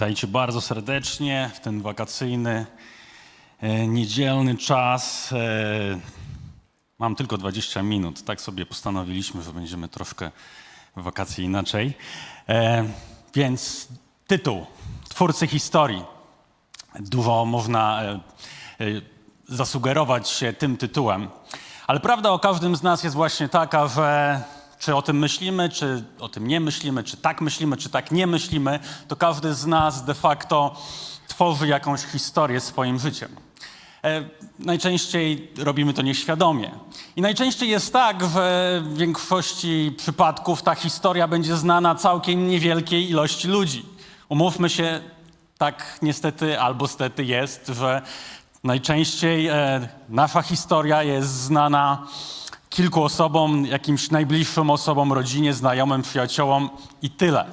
Witajcie bardzo serdecznie w ten wakacyjny, e, niedzielny czas. E, mam tylko 20 minut. Tak sobie postanowiliśmy, że będziemy troszkę w wakacje inaczej. E, więc tytuł Twórcy historii. Dużo można zasugerować się tym tytułem. Ale prawda o każdym z nas jest właśnie taka, że czy o tym myślimy, czy o tym nie myślimy, czy tak myślimy, czy tak nie myślimy, to każdy z nas de facto tworzy jakąś historię swoim życiem. E, najczęściej robimy to nieświadomie. I najczęściej jest tak, że w większości przypadków ta historia będzie znana całkiem niewielkiej ilości ludzi. Umówmy się, tak niestety albo stety jest, że najczęściej e, nasza historia jest znana kilku osobom, jakimś najbliższym osobom, rodzinie, znajomym, przyjaciołom i tyle.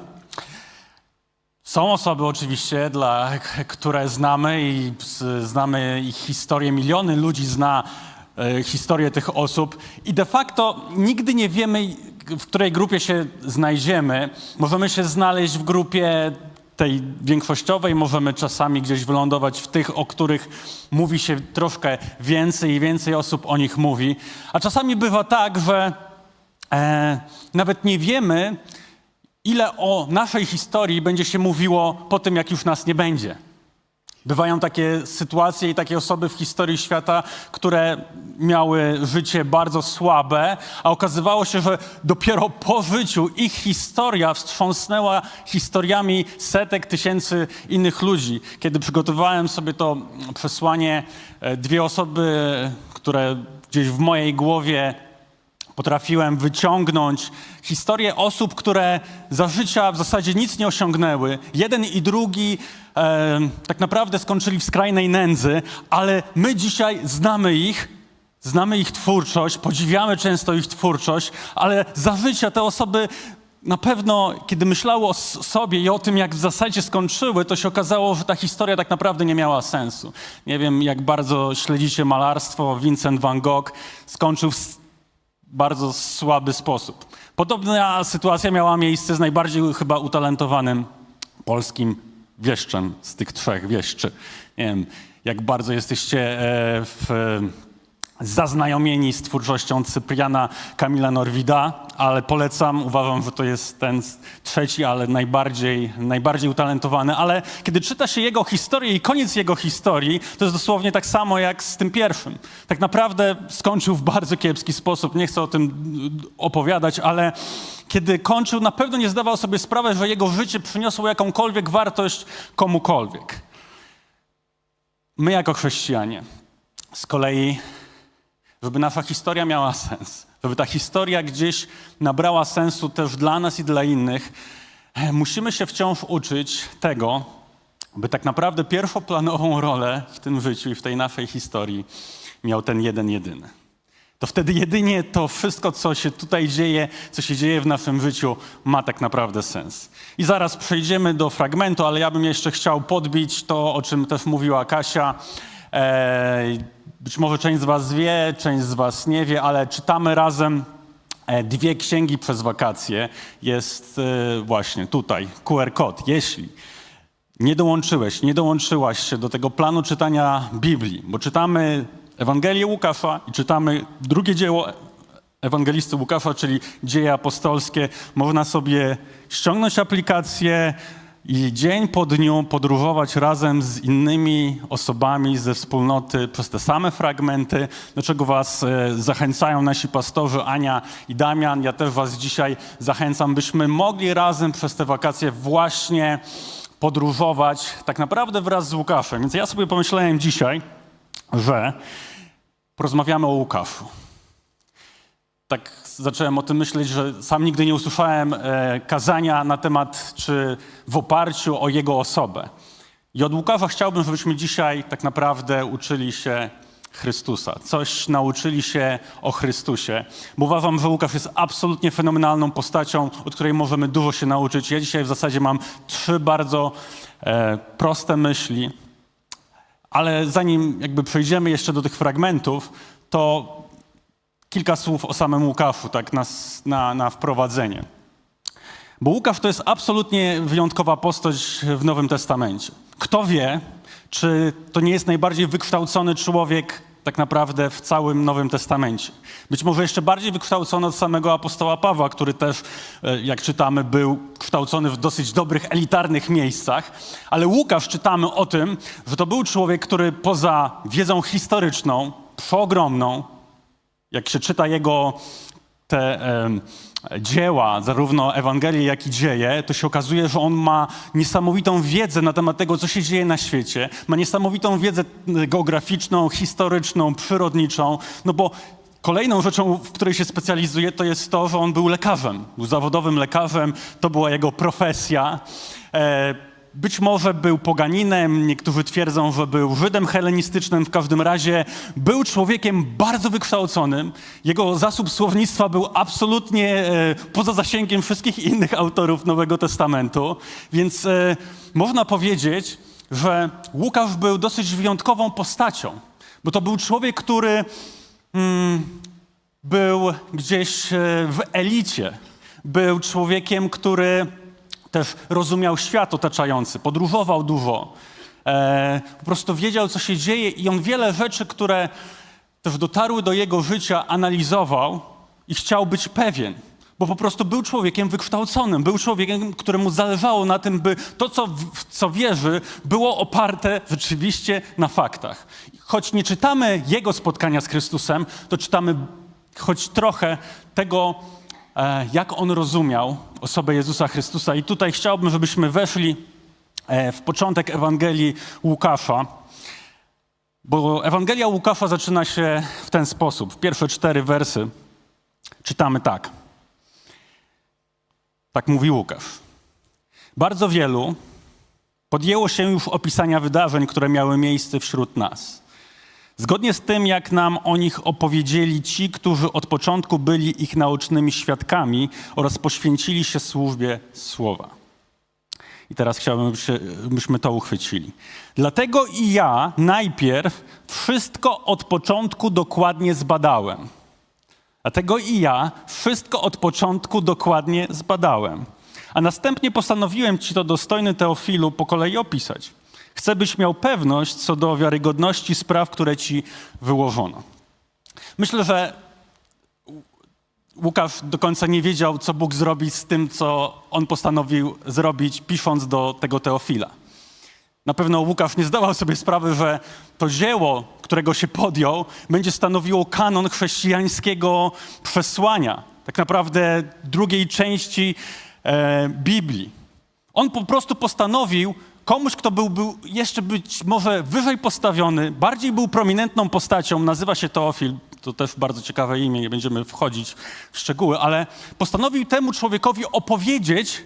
Są osoby oczywiście, dla, które znamy i znamy ich historię, miliony ludzi zna e, historię tych osób i de facto nigdy nie wiemy, w której grupie się znajdziemy. Możemy się znaleźć w grupie tej większościowej, możemy czasami gdzieś wylądować w tych, o których mówi się troszkę więcej i więcej osób o nich mówi. A czasami bywa tak, że e, nawet nie wiemy, ile o naszej historii będzie się mówiło po tym, jak już nas nie będzie. Bywają takie sytuacje i takie osoby w historii świata, które miały życie bardzo słabe, a okazywało się, że dopiero po życiu ich historia wstrząsnęła historiami setek tysięcy innych ludzi. Kiedy przygotowałem sobie to przesłanie, e, dwie osoby, które gdzieś w mojej głowie potrafiłem wyciągnąć historię osób, które za życia w zasadzie nic nie osiągnęły. Jeden i drugi e, tak naprawdę skończyli w skrajnej nędzy, ale my dzisiaj znamy ich, znamy ich twórczość, podziwiamy często ich twórczość, ale za życia te osoby na pewno, kiedy myślały o sobie i o tym, jak w zasadzie skończyły, to się okazało, że ta historia tak naprawdę nie miała sensu. Nie wiem, jak bardzo śledzicie malarstwo, Vincent van Gogh skończył w bardzo słaby sposób. Podobna sytuacja miała miejsce z najbardziej chyba utalentowanym polskim wieszczem z tych trzech wieszczy. Nie wiem, jak bardzo jesteście e, w, zaznajomieni z twórczością Cypriana Kamila Norwida, ale polecam, uważam, że to jest ten trzeci, ale najbardziej, najbardziej utalentowany. Ale kiedy czyta się jego historię i koniec jego historii, to jest dosłownie tak samo jak z tym pierwszym. Tak naprawdę skończył w bardzo kiepski sposób. Nie chcę o tym y, opowiadać, ale kiedy kończył, na pewno nie zdawał sobie sprawy, że jego życie przyniosło jakąkolwiek wartość komukolwiek. My jako chrześcijanie z kolei żeby nasza historia miała sens, żeby ta historia gdzieś nabrała sensu też dla nas i dla innych, e, musimy się wciąż uczyć tego, by tak naprawdę pierwszoplanową rolę w tym życiu i w tej naszej historii miał ten jeden jedyny. To wtedy jedynie to wszystko, co się tutaj dzieje, co się dzieje w naszym życiu, ma tak naprawdę sens. I zaraz przejdziemy do fragmentu, ale ja bym jeszcze chciał podbić to, o czym też mówiła Kasia. E, być może część z Was wie, część z Was nie wie, ale czytamy razem e, dwie księgi przez wakacje. Jest e, właśnie tutaj QR kod. Jeśli nie dołączyłeś, nie dołączyłaś się do tego planu czytania Biblii, bo czytamy Ewangelię Łukasza i czytamy drugie dzieło ewangelisty Łukasza, czyli dzieje apostolskie. Można sobie ściągnąć aplikację i dzień po dniu podróżować razem z innymi osobami ze wspólnoty przez te same fragmenty, do czego was e, zachęcają nasi pastorzy Ania i Damian. Ja też was dzisiaj zachęcam, byśmy mogli razem przez te wakacje właśnie podróżować tak naprawdę wraz z Łukaszem. Więc ja sobie pomyślałem dzisiaj, że porozmawiamy o Łukaszu. Tak zacząłem o tym myśleć, że sam nigdy nie usłyszałem e, kazania na temat, czy w oparciu o jego osobę. I od Łukasza chciałbym, żebyśmy dzisiaj tak naprawdę uczyli się Chrystusa, coś nauczyli się o Chrystusie, bo uważam, że Łukasz jest absolutnie fenomenalną postacią, od której możemy dużo się nauczyć. Ja dzisiaj w zasadzie mam trzy bardzo e, proste myśli, ale zanim jakby przejdziemy jeszcze do tych fragmentów, to kilka słów o samym Łukaszu, tak na, na, na wprowadzenie. Bo Łukasz to jest absolutnie wyjątkowa postać w Nowym Testamencie. Kto wie, czy to nie jest najbardziej wykształcony człowiek tak naprawdę w całym Nowym Testamencie. Być może jeszcze bardziej wykształcony od samego apostoła Pawła, który też, e, jak czytamy, był kształcony w dosyć dobrych, elitarnych miejscach. Ale Łukasz czytamy o tym, że to był człowiek, który poza wiedzą historyczną, przeogromną, jak się czyta jego te em, dzieła, zarówno Ewangelii, jak i dzieje, to się okazuje, że on ma niesamowitą wiedzę na temat tego, co się dzieje na świecie. Ma niesamowitą wiedzę e, geograficzną, historyczną, przyrodniczą, no bo Kolejną rzeczą, w której się specjalizuje, to jest to, że on był lekarzem. Był zawodowym lekarzem, to była jego profesja. E, być może był poganinem, niektórzy twierdzą, że był Żydem helenistycznym, w każdym razie był człowiekiem bardzo wykształconym. Jego zasób słownictwa był absolutnie e, poza zasięgiem wszystkich innych autorów Nowego Testamentu, więc e, można powiedzieć, że Łukasz był dosyć wyjątkową postacią, bo to był człowiek, który był gdzieś e, w elicie. Był człowiekiem, który też rozumiał świat otaczający, podróżował dużo. E, po prostu wiedział, co się dzieje i on wiele rzeczy, które też dotarły do jego życia, analizował i chciał być pewien. Bo po prostu był człowiekiem wykształconym, był człowiekiem, któremu zależało na tym, by to, co, w co wierzy, było oparte rzeczywiście na faktach. Choć nie czytamy jego spotkania z Chrystusem, to czytamy choć trochę tego, e, jak on rozumiał osobę Jezusa Chrystusa. I tutaj chciałbym, żebyśmy weszli e, w początek Ewangelii Łukasza, bo Ewangelia Łukasza zaczyna się w ten sposób. Pierwsze cztery wersy czytamy tak. Tak mówi Łukasz. Bardzo wielu podjęło się już opisania wydarzeń, które miały miejsce wśród nas. Zgodnie z tym, jak nam o nich opowiedzieli ci, którzy od początku byli ich naocznymi świadkami oraz poświęcili się służbie słowa. I teraz chciałbym, byśmy to uchwycili. Dlatego i ja najpierw wszystko od początku dokładnie zbadałem. Dlatego i ja wszystko od początku dokładnie zbadałem. A następnie postanowiłem ci to dostojny Teofilu po kolei opisać. Chcę, byś miał pewność co do wiarygodności spraw, które ci wyłożono. Myślę, że Łukasz do końca nie wiedział, co Bóg zrobi z tym, co on postanowił zrobić, pisząc do tego Teofila. Na pewno Łukasz nie zdawał sobie sprawy, że to dzieło, którego się podjął, będzie stanowiło kanon chrześcijańskiego przesłania, tak naprawdę drugiej części e, Biblii. On po prostu postanowił komuś, kto był, był jeszcze być może wyżej postawiony, bardziej był prominentną postacią, nazywa się Teofil, to też bardzo ciekawe imię, nie będziemy wchodzić w szczegóły, ale postanowił temu człowiekowi opowiedzieć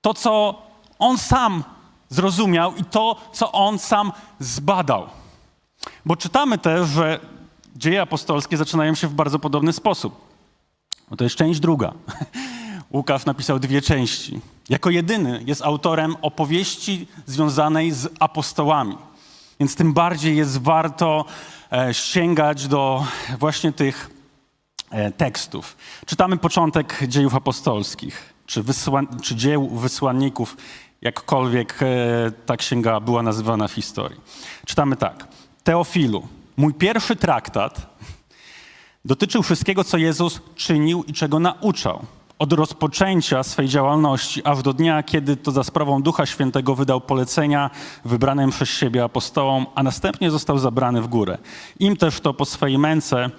to, co on sam zrozumiał i to, co on sam zbadał. Bo czytamy też, że dzieje apostolskie zaczynają się w bardzo podobny sposób. Bo to jest część druga. Łukasz napisał dwie części. Jako jedyny jest autorem opowieści związanej z apostołami. Więc tym bardziej jest warto e, sięgać do właśnie tych e, tekstów. Czytamy początek dziejów apostolskich, czy, wysła- czy dzieł wysłanników, jakkolwiek e, ta księga była nazywana w historii. Czytamy tak. Teofilu, mój pierwszy traktat dotyczył wszystkiego, co Jezus czynił i czego nauczał. Od rozpoczęcia swej działalności, aż do dnia, kiedy to za sprawą Ducha Świętego wydał polecenia wybranym przez siebie apostołom, a następnie został zabrany w górę. Im też to po swej męce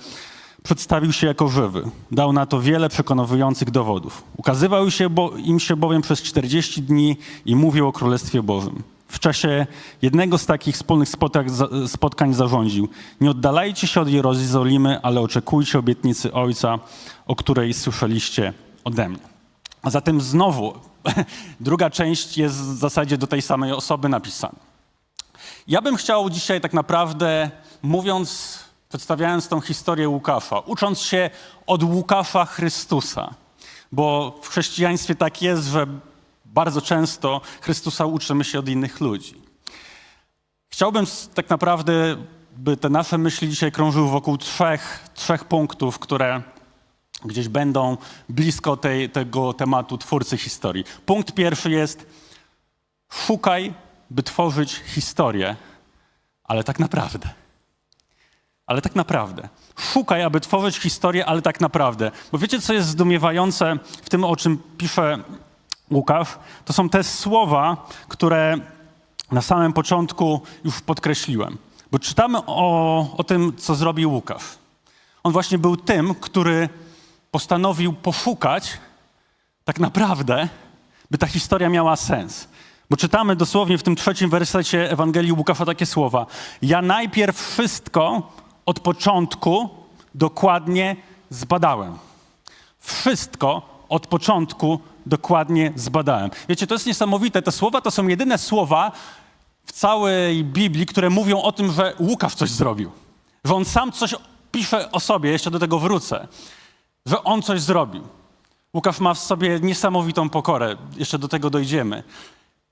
przedstawił się jako żywy. Dał na to wiele przekonujących dowodów. Ukazywał się bo, im się bowiem przez 40 dni i mówił o Królestwie Bożym. W czasie jednego z takich wspólnych spotkań zarządził: Nie oddalajcie się od Jerozolimy, ale oczekujcie obietnicy Ojca, o której słyszeliście ode mnie. A zatem znowu, druga część jest w zasadzie do tej samej osoby napisana. Ja bym chciał dzisiaj tak naprawdę, mówiąc, przedstawiając tą historię Łukasza, ucząc się od Łukasza Chrystusa, bo w chrześcijaństwie tak jest, że bardzo często Chrystusa uczymy się od innych ludzi. Chciałbym tak naprawdę, by te nasze myśli dzisiaj krążyły wokół trzech, trzech punktów, które gdzieś będą blisko tej, tego tematu twórcy historii. Punkt pierwszy jest szukaj, by tworzyć historię, ale tak naprawdę. Ale tak naprawdę. Szukaj, aby tworzyć historię, ale tak naprawdę. Bo wiecie, co jest zdumiewające w tym, o czym pisze Łukasz? To są te słowa, które na samym początku już podkreśliłem. Bo czytamy o, o tym, co zrobił Łukasz. On właśnie był tym, który postanowił poszukać tak naprawdę, by ta historia miała sens. Bo czytamy dosłownie w tym trzecim wersecie Ewangelii Łukasza takie słowa. Ja najpierw wszystko od początku dokładnie zbadałem. Wszystko od początku dokładnie zbadałem. Wiecie, to jest niesamowite. Te słowa to są jedyne słowa w całej Biblii, które mówią o tym, że Łukasz coś zrobił. Że on sam coś pisze o sobie, jeszcze do tego wrócę. Że on coś zrobił. Łukasz ma w sobie niesamowitą pokorę, jeszcze do tego dojdziemy.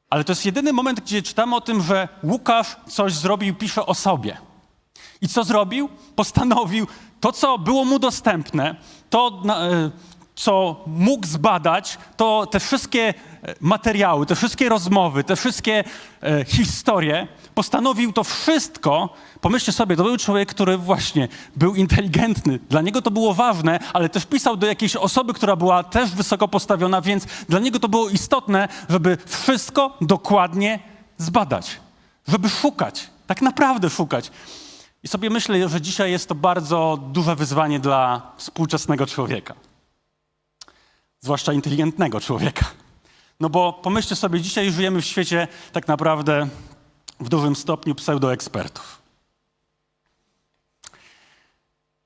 Ale to jest jedyny moment, gdzie czytamy o tym, że Łukasz coś zrobił, pisze o sobie. I co zrobił? Postanowił to, co było mu dostępne, to, e, co mógł zbadać, to te wszystkie e, materiały, te wszystkie rozmowy, te wszystkie e, historie, postanowił to wszystko. Pomyślcie sobie, to był człowiek, który właśnie był inteligentny. Dla niego to było ważne, ale też pisał do jakiejś osoby, która była też wysoko postawiona, więc dla niego to było istotne, żeby wszystko dokładnie zbadać, żeby szukać, tak naprawdę szukać. I sobie myślę, że dzisiaj jest to bardzo duże wyzwanie dla współczesnego człowieka. Zwłaszcza inteligentnego człowieka. No bo pomyślcie sobie, dzisiaj żyjemy w świecie tak naprawdę w dużym stopniu pseudoekspertów.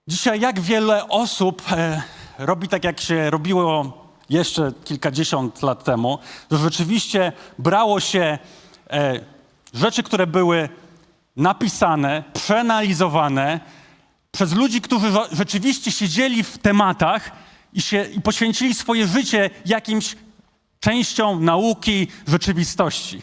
Dzisiaj jak wiele osób e, robi tak, jak się robiło jeszcze kilkadziesiąt lat temu, że rzeczywiście brało się e, rzeczy, które były napisane, przeanalizowane przez ludzi, którzy rzeczywiście siedzieli w tematach i, się, i poświęcili swoje życie jakimś częścią nauki, rzeczywistości.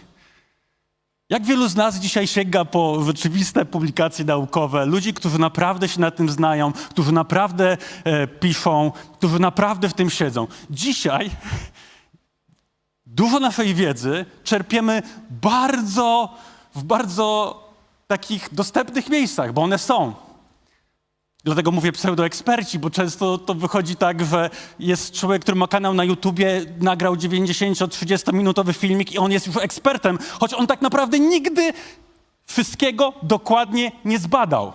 Jak wielu z nas dzisiaj sięga po rzeczywiste publikacje naukowe, ludzi, którzy naprawdę się na tym znają, którzy naprawdę e, piszą, którzy naprawdę w tym siedzą. Dzisiaj dużo naszej wiedzy czerpiemy bardzo, w bardzo takich dostępnych miejscach, bo one są. Dlatego mówię pseudoeksperci, bo często to wychodzi tak, że jest człowiek, który ma kanał na YouTubie, nagrał 90-30 minutowy filmik i on jest już ekspertem, choć on tak naprawdę nigdy wszystkiego dokładnie nie zbadał.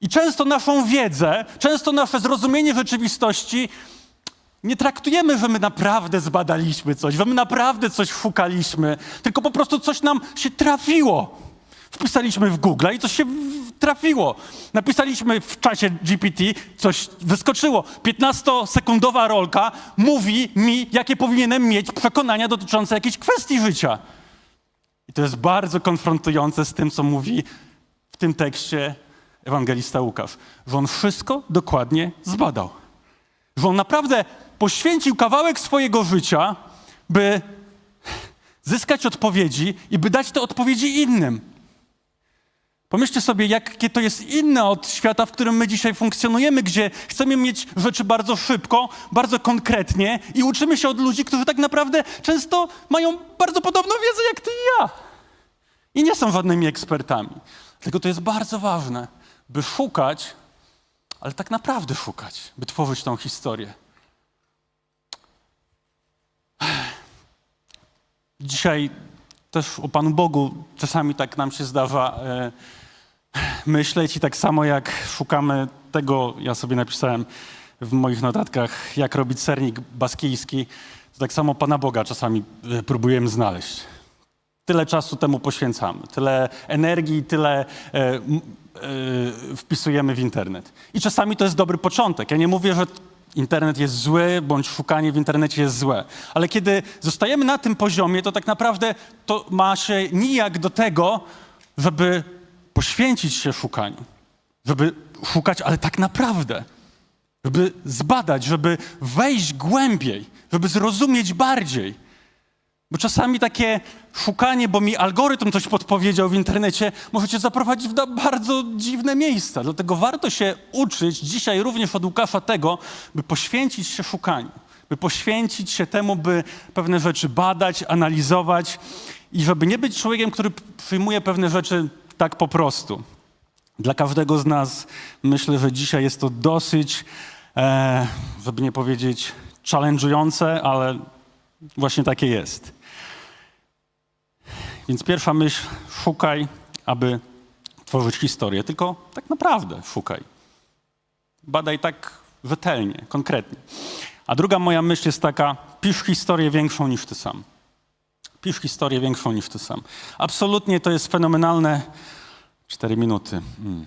I często naszą wiedzę, często nasze zrozumienie rzeczywistości nie traktujemy, że my naprawdę zbadaliśmy coś, że my naprawdę coś szukaliśmy, tylko po prostu coś nam się trafiło. Wpisaliśmy w Google i coś się trafiło. Napisaliśmy w czacie GPT, coś wyskoczyło. 15-sekundowa rolka mówi mi, jakie powinienem mieć przekonania dotyczące jakiejś kwestii życia. I to jest bardzo konfrontujące z tym, co mówi w tym tekście ewangelista Łukasz, że on wszystko dokładnie zbadał że on naprawdę poświęcił kawałek swojego życia, by zyskać odpowiedzi i by dać te odpowiedzi innym. Pomyślcie sobie, jakie to jest inne od świata, w którym my dzisiaj funkcjonujemy, gdzie chcemy mieć rzeczy bardzo szybko, bardzo konkretnie i uczymy się od ludzi, którzy tak naprawdę często mają bardzo podobną wiedzę jak ty i ja. I nie są żadnymi ekspertami. Dlatego to jest bardzo ważne, by szukać ale tak naprawdę szukać, by tworzyć tą historię. Dzisiaj też o Panu Bogu czasami tak nam się zdarza e, myśleć i tak samo jak szukamy tego, ja sobie napisałem w moich notatkach, jak robić sernik baskijski, to tak samo Pana Boga czasami e, próbujemy znaleźć. Tyle czasu temu poświęcamy, tyle energii, tyle e, e, wpisujemy w internet. I czasami to jest dobry początek. Ja nie mówię, że internet jest zły, bądź szukanie w internecie jest złe. Ale kiedy zostajemy na tym poziomie, to tak naprawdę to ma się nijak do tego, żeby poświęcić się szukaniu. Żeby szukać, ale tak naprawdę. Żeby zbadać, żeby wejść głębiej, żeby zrozumieć bardziej. Bo czasami takie szukanie, bo mi algorytm coś podpowiedział w internecie, może cię zaprowadzić w bardzo dziwne miejsca. Dlatego warto się uczyć dzisiaj również od Łukasza tego, by poświęcić się szukaniu, by poświęcić się temu, by pewne rzeczy badać, analizować i żeby nie być człowiekiem, który przyjmuje pewne rzeczy tak po prostu. Dla każdego z nas myślę, że dzisiaj jest to dosyć, e, żeby nie powiedzieć challenge'ujące, ale właśnie takie jest. Więc pierwsza myśl, szukaj, aby tworzyć historię. Tylko tak naprawdę szukaj. Badaj tak rzetelnie, konkretnie. A druga moja myśl jest taka, pisz historię większą niż ty sam. Pisz historię większą niż ty sam. Absolutnie to jest fenomenalne. Cztery minuty. Mm.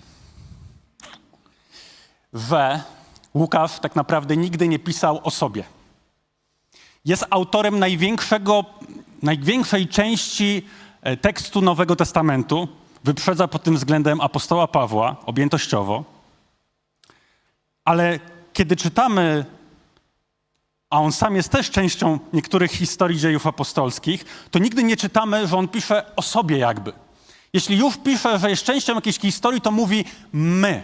Że Łukasz tak naprawdę nigdy nie pisał o sobie. Jest autorem największego, największej części e, tekstu Nowego Testamentu. Wyprzedza pod tym względem apostoła Pawła objętościowo. Ale kiedy czytamy, a on sam jest też częścią niektórych historii dziejów apostolskich, to nigdy nie czytamy, że on pisze o sobie jakby. Jeśli już pisze, że jest częścią jakiejś historii, to mówi my,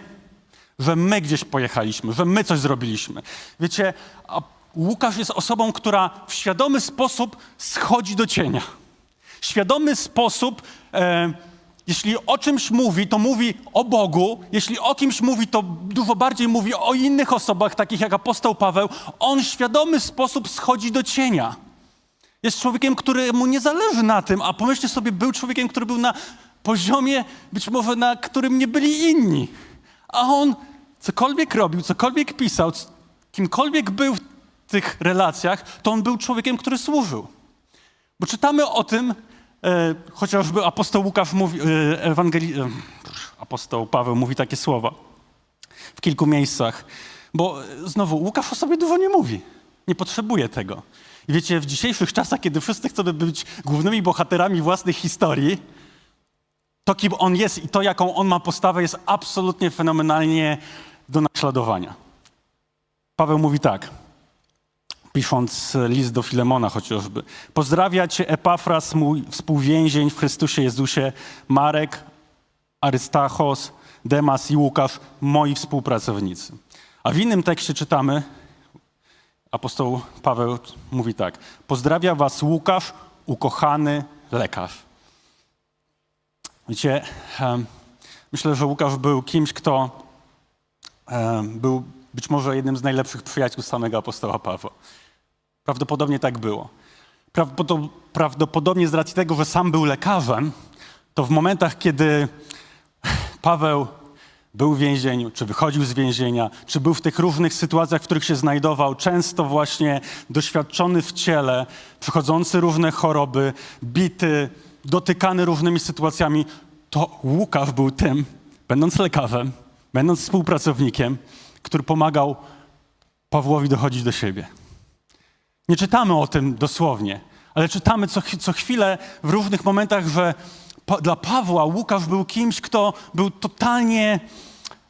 że my gdzieś pojechaliśmy, że my coś zrobiliśmy. Wiecie, Łukasz jest osobą, która w świadomy sposób schodzi do cienia. Świadomy sposób, e, jeśli o czymś mówi, to mówi o Bogu. Jeśli o kimś mówi, to dużo bardziej mówi o innych osobach, takich jak apostoł Paweł. On w świadomy sposób schodzi do cienia. Jest człowiekiem, któremu nie zależy na tym, a pomyślcie sobie, był człowiekiem, który był na poziomie, być może na którym nie byli inni. A on cokolwiek robił, cokolwiek pisał, kimkolwiek był w tych relacjach, to on był człowiekiem, który służył. Bo czytamy o tym, e, chociażby apostoł Łukasz mówi, e, Ewangeli, e, apostoł Paweł mówi takie słowa w kilku miejscach. Bo znowu, Łukasz o sobie dużo nie mówi. Nie potrzebuje tego. I wiecie, w dzisiejszych czasach, kiedy wszyscy chcą być głównymi bohaterami własnych historii, to kim on jest i to, jaką on ma postawę, jest absolutnie fenomenalnie do naśladowania. Paweł mówi tak, pisząc list do Filemona chociażby. Pozdrawia cię Epafras, mój współwięzień w Chrystusie Jezusie, Marek, Arystachos, Demas i Łukasz, moi współpracownicy. A w innym tekście czytamy, apostoł Paweł mówi tak, pozdrawia was Łukasz, ukochany lekarz. Wiecie, myślę, że Łukasz był kimś, kto był być może jednym z najlepszych przyjaciół samego apostoła Pawła. Prawdopodobnie tak było. Prawdopodo- Prawdopodobnie z racji tego, że sam był lekarzem, to w momentach, kiedy Paweł był w więzieniu, czy wychodził z więzienia, czy był w tych różnych sytuacjach, w których się znajdował, często właśnie doświadczony w ciele, przechodzący różne choroby, bity, dotykany różnymi sytuacjami, to Łukasz był tym, będąc lekarzem, będąc współpracownikiem, który pomagał Pawłowi dochodzić do siebie. Nie czytamy o tym dosłownie, ale czytamy co, co chwilę w różnych momentach, że pa, dla Pawła Łukasz był kimś, kto był totalnie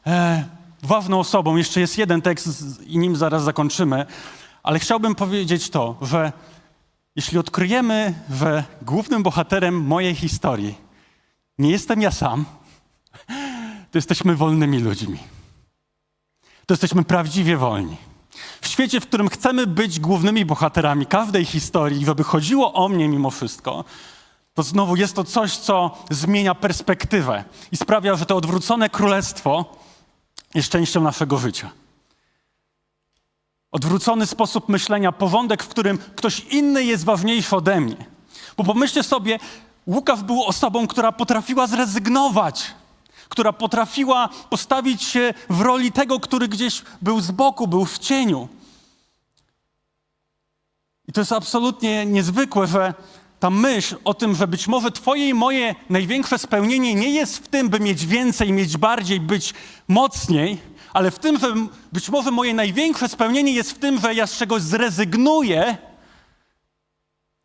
e, ważną osobą. Jeszcze jest jeden tekst z- i nim zaraz zakończymy, ale chciałbym powiedzieć to, że jeśli odkryjemy, że głównym bohaterem mojej historii nie jestem ja sam, to jesteśmy wolnymi ludźmi. To jesteśmy prawdziwie wolni. W świecie, w którym chcemy być głównymi bohaterami każdej historii, żeby chodziło o mnie mimo wszystko, to znowu jest to coś, co zmienia perspektywę i sprawia, że to odwrócone królestwo jest częścią naszego życia. Odwrócony sposób myślenia, porządek, w którym ktoś inny jest ważniejszy ode mnie. Bo pomyślcie sobie, Łukasz był osobą, która potrafiła zrezygnować, która potrafiła postawić się w roli tego, który gdzieś był z boku, był w cieniu. I to jest absolutnie niezwykłe, że ta myśl o tym, że być może Twoje i moje największe spełnienie nie jest w tym, by mieć więcej, mieć bardziej, być mocniej, ale w tym, że być może moje największe spełnienie jest w tym, że ja z czegoś zrezygnuję,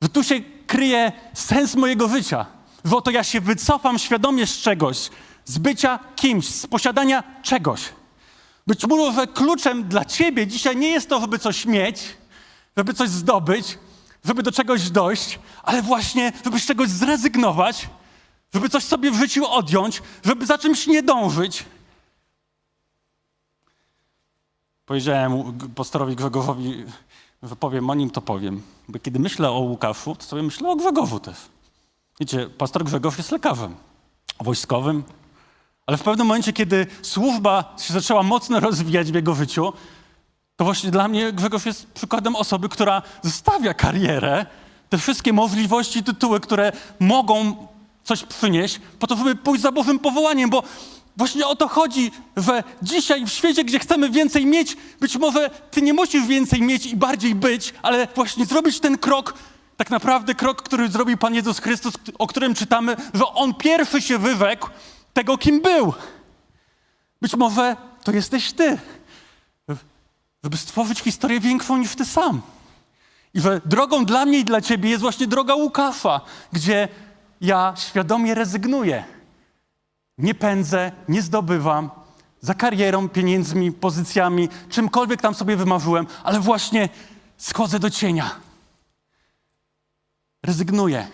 że tu się kryje sens mojego życia. Że oto ja się wycofam świadomie z czegoś, z bycia kimś, z posiadania czegoś. Być może kluczem dla ciebie dzisiaj nie jest to, żeby coś mieć, żeby coś zdobyć, żeby do czegoś dojść, ale właśnie, żeby z czegoś zrezygnować, żeby coś sobie w życiu odjąć, żeby za czymś nie dążyć. Powiedziałem pastorowi Grzegorzowi, że powiem o nim, to powiem. Bo kiedy myślę o Łukaszu, to sobie myślę o Grzegorzu też. Wiecie, pastor Grzegorz jest lekarzem wojskowym, ale w pewnym momencie, kiedy służba się zaczęła mocno rozwijać w jego życiu, to właśnie dla mnie Grzegorz jest przykładem osoby, która zostawia karierę, te wszystkie możliwości, tytuły, które mogą coś przynieść, po to, żeby pójść za Bożym powołaniem, bo właśnie o to chodzi, że dzisiaj w świecie, gdzie chcemy więcej mieć, być może ty nie musisz więcej mieć i bardziej być, ale właśnie zrobić ten krok, tak naprawdę krok, który zrobił Pan Jezus Chrystus, o którym czytamy, że On pierwszy się wyrzekł tego, kim był. Być może to jesteś ty żeby stworzyć historię większą niż ty sam. I że drogą dla mnie i dla ciebie jest właśnie droga Łukasza, gdzie ja świadomie rezygnuję. Nie pędzę, nie zdobywam za karierą, pieniędzmi, pozycjami, czymkolwiek tam sobie wymarzyłem, ale właśnie schodzę do cienia. Rezygnuję.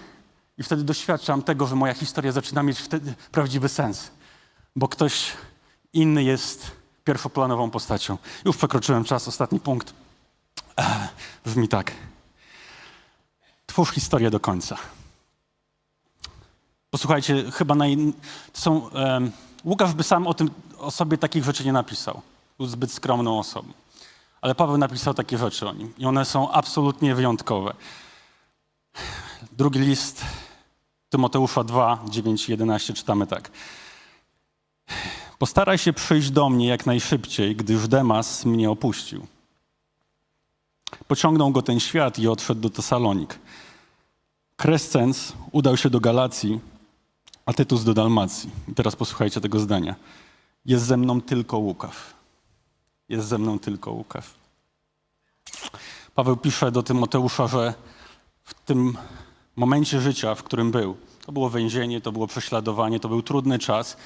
I wtedy doświadczam tego, że moja historia zaczyna mieć wtedy prawdziwy sens. Bo ktoś inny jest pierwszoplanową postacią. Już przekroczyłem czas, ostatni punkt. Ech, brzmi tak. Twórz historię do końca. Posłuchajcie, chyba naj... są... Łukasz by sam o, tym, o sobie takich rzeczy nie napisał. Był zbyt skromną osobą. Ale Paweł napisał takie rzeczy o nim. I one są absolutnie wyjątkowe. Drugi list Tymoteusza 2, 9 i 11 czytamy tak. Postaraj się przyjść do mnie jak najszybciej, gdyż Demas mnie opuścił. Pociągnął go ten świat i odszedł do Tesalonik. Krescens udał się do Galacji, a Tytus do Dalmacji. I teraz posłuchajcie tego zdania. Jest ze mną tylko Łukasz. Jest ze mną tylko Łukasz. Paweł pisze do Tymoteusza, że w tym momencie życia, w którym był, to było więzienie, to było prześladowanie, to był trudny czas,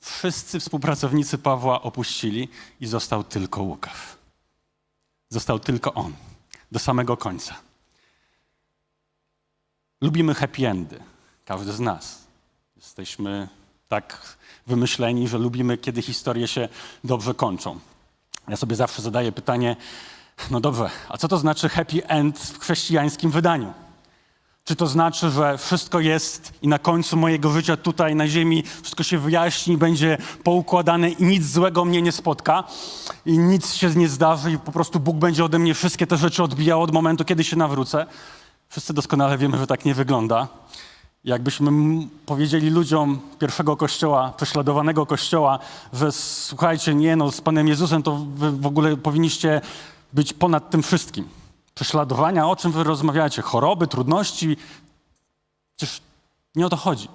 Wszyscy współpracownicy Pawła opuścili i został tylko Łukasz. Został tylko on. Do samego końca. Lubimy happy endy. Każdy z nas. Jesteśmy tak wymyśleni, że lubimy, kiedy historie się dobrze kończą. Ja sobie zawsze zadaję pytanie, no dobrze, a co to znaczy happy end w chrześcijańskim wydaniu? Czy to znaczy, że wszystko jest i na końcu mojego życia tutaj na ziemi wszystko się wyjaśni, będzie poukładane i nic złego mnie nie spotka i nic się nie zdarzy i po prostu Bóg będzie ode mnie wszystkie te rzeczy odbijał od momentu, kiedy się nawrócę? Wszyscy doskonale wiemy, że tak nie wygląda. Jakbyśmy powiedzieli ludziom pierwszego kościoła, prześladowanego kościoła, że słuchajcie, nie no, z Panem Jezusem to wy w ogóle powinniście być ponad tym wszystkim. Prześladowania, o czym wy rozmawiacie? Choroby, trudności? Przecież nie o to chodzi.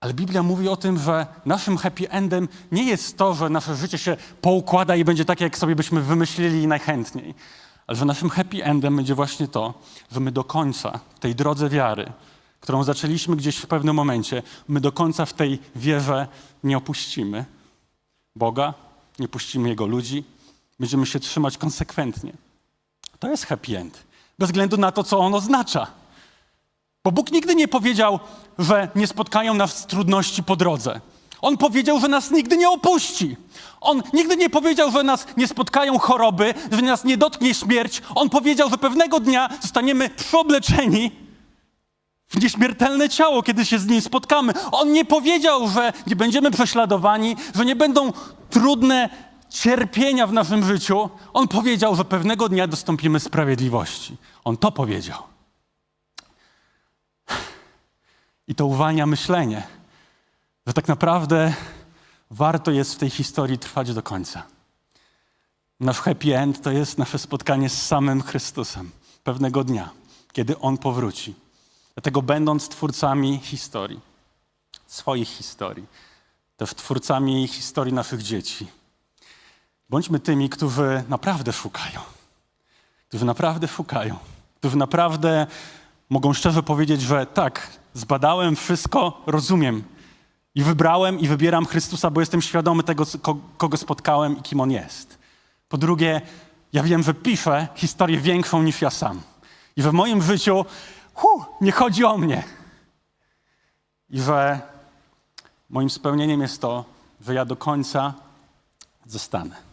Ale Biblia mówi o tym, że naszym happy endem nie jest to, że nasze życie się poukłada i będzie tak, jak sobie byśmy wymyślili najchętniej. Ale że naszym happy endem będzie właśnie to, że my do końca w tej drodze wiary, którą zaczęliśmy gdzieś w pewnym momencie, my do końca w tej wierze nie opuścimy Boga, nie puścimy Jego ludzi, będziemy się trzymać konsekwentnie. To jest happy end. Bez względu na to, co on oznacza. Bo Bóg nigdy nie powiedział, że nie spotkają nas trudności po drodze. On powiedział, że nas nigdy nie opuści. On nigdy nie powiedział, że nas nie spotkają choroby, że nas nie dotknie śmierć. On powiedział, że pewnego dnia zostaniemy przeobleczeni w nieśmiertelne ciało, kiedy się z nim spotkamy. On nie powiedział, że nie będziemy prześladowani, że nie będą trudne cierpienia w naszym życiu. On powiedział, że pewnego dnia dostąpimy sprawiedliwości. On to powiedział. I to uwalnia myślenie, że tak naprawdę warto jest w tej historii trwać do końca. Nasz happy end to jest nasze spotkanie z samym Chrystusem pewnego dnia, kiedy On powróci. Dlatego będąc twórcami historii, swoich historii, też twórcami historii naszych dzieci, bądźmy tymi, którzy naprawdę szukają, którzy naprawdę szukają, którzy naprawdę mogą szczerze powiedzieć, że tak, zbadałem wszystko, rozumiem i wybrałem i wybieram Chrystusa, bo jestem świadomy tego, kogo spotkałem i kim On jest. Po drugie, ja wiem, że piszę historię większą niż ja sam. I że w moim życiu hu, nie chodzi o mnie. I że moim spełnieniem jest to, że ja do końca zostanę.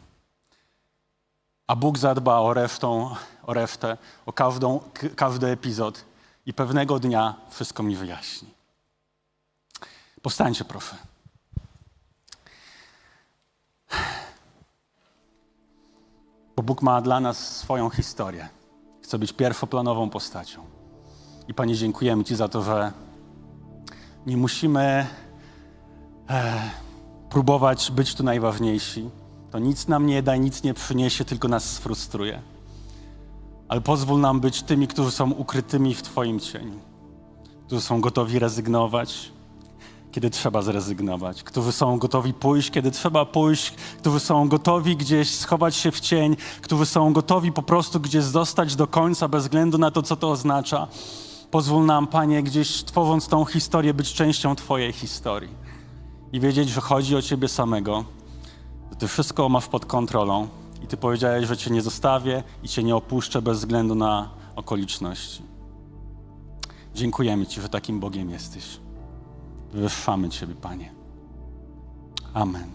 A Bóg zadba o, resztą, o resztę, o każdą, każdy epizod i pewnego dnia wszystko mi wyjaśni. Powstańcie, proszę. Bo Bóg ma dla nas swoją historię. Chce być pierwszoplanową postacią. I Panie, dziękujemy Ci za to, że nie musimy e, próbować być tu najważniejsi. To nic nam nie da, nic nie przyniesie, tylko nas sfrustruje. Ale pozwól nam być tymi, którzy są ukrytymi w Twoim cieniu, którzy są gotowi rezygnować, kiedy trzeba zrezygnować, którzy są gotowi pójść, kiedy trzeba pójść, którzy są gotowi gdzieś schować się w cień, którzy są gotowi po prostu gdzieś zostać do końca, bez względu na to, co to oznacza. Pozwól nam, Panie, gdzieś tworząc tą historię, być częścią Twojej historii i wiedzieć, że chodzi o Ciebie samego, ty wszystko masz pod kontrolą i Ty powiedziałeś, że Cię nie zostawię i Cię nie opuszczę bez względu na okoliczności. Dziękujemy Ci, że takim Bogiem jesteś. Wywyższamy Ciebie, Panie. Amen.